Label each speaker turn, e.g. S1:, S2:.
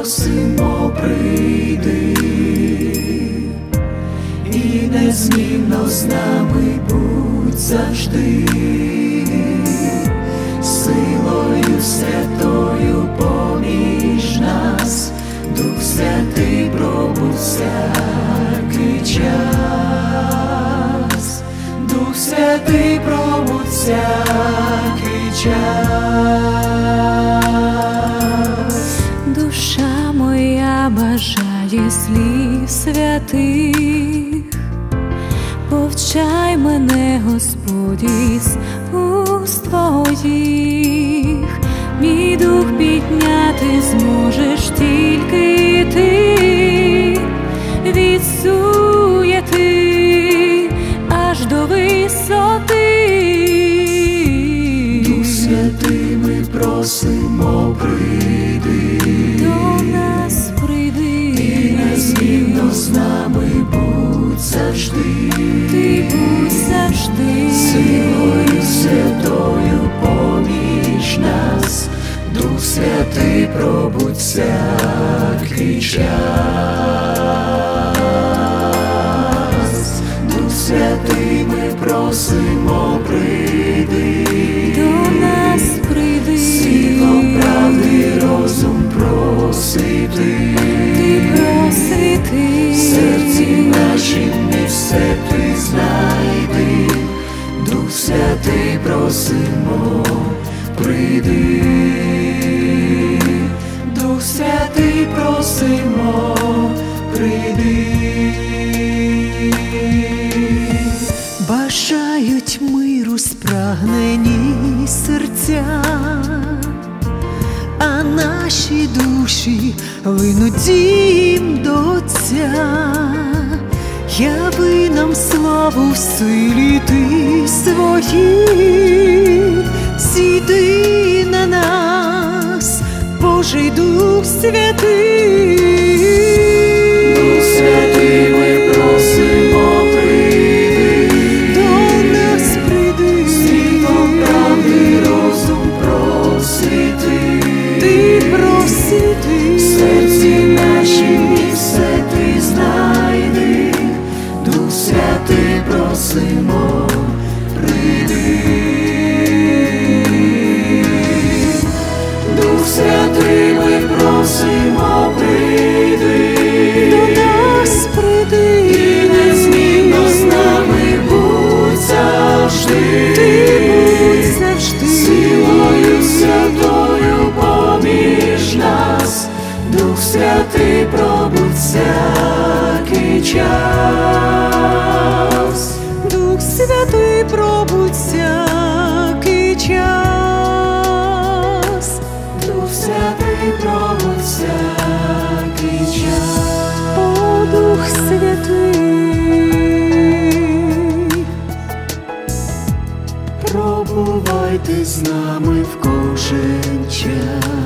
S1: просимо, прийди, і незмінно з нами будь завжди, силою святою поміж нас, Дух Святий пробудь всякий час, Дух Святий пробудь всякий час.
S2: Слів святих, повчай мене, Господь, із уст твоїх, мій дух підняти зможеш тільки ти, від суєти аж до висоти.
S1: Дух Святий, ми просимо, прийди, Дух Святий пробудь всякий час, Дух Святий, ми просимо, прийди.
S2: До нас прийди,
S1: Світлом правди розум просвіти,
S2: ти просвіти,
S1: в серці нашім місце ти знайди, Дух Святий просимо, прийди,
S3: наші душі винудім дім до Отця. Яви нам славу в силі ти свої, сіди на нас, Божий Дух Святий.
S1: Ми просимо, прийди,
S3: до нас прийди,
S1: і незмінно з нами будь завжди.
S3: ти будь завжди,
S1: Силою святою поміж нас, Дух Святий пробудь всякий час.
S3: Святий.
S1: Пробувайте з нами в кожен час.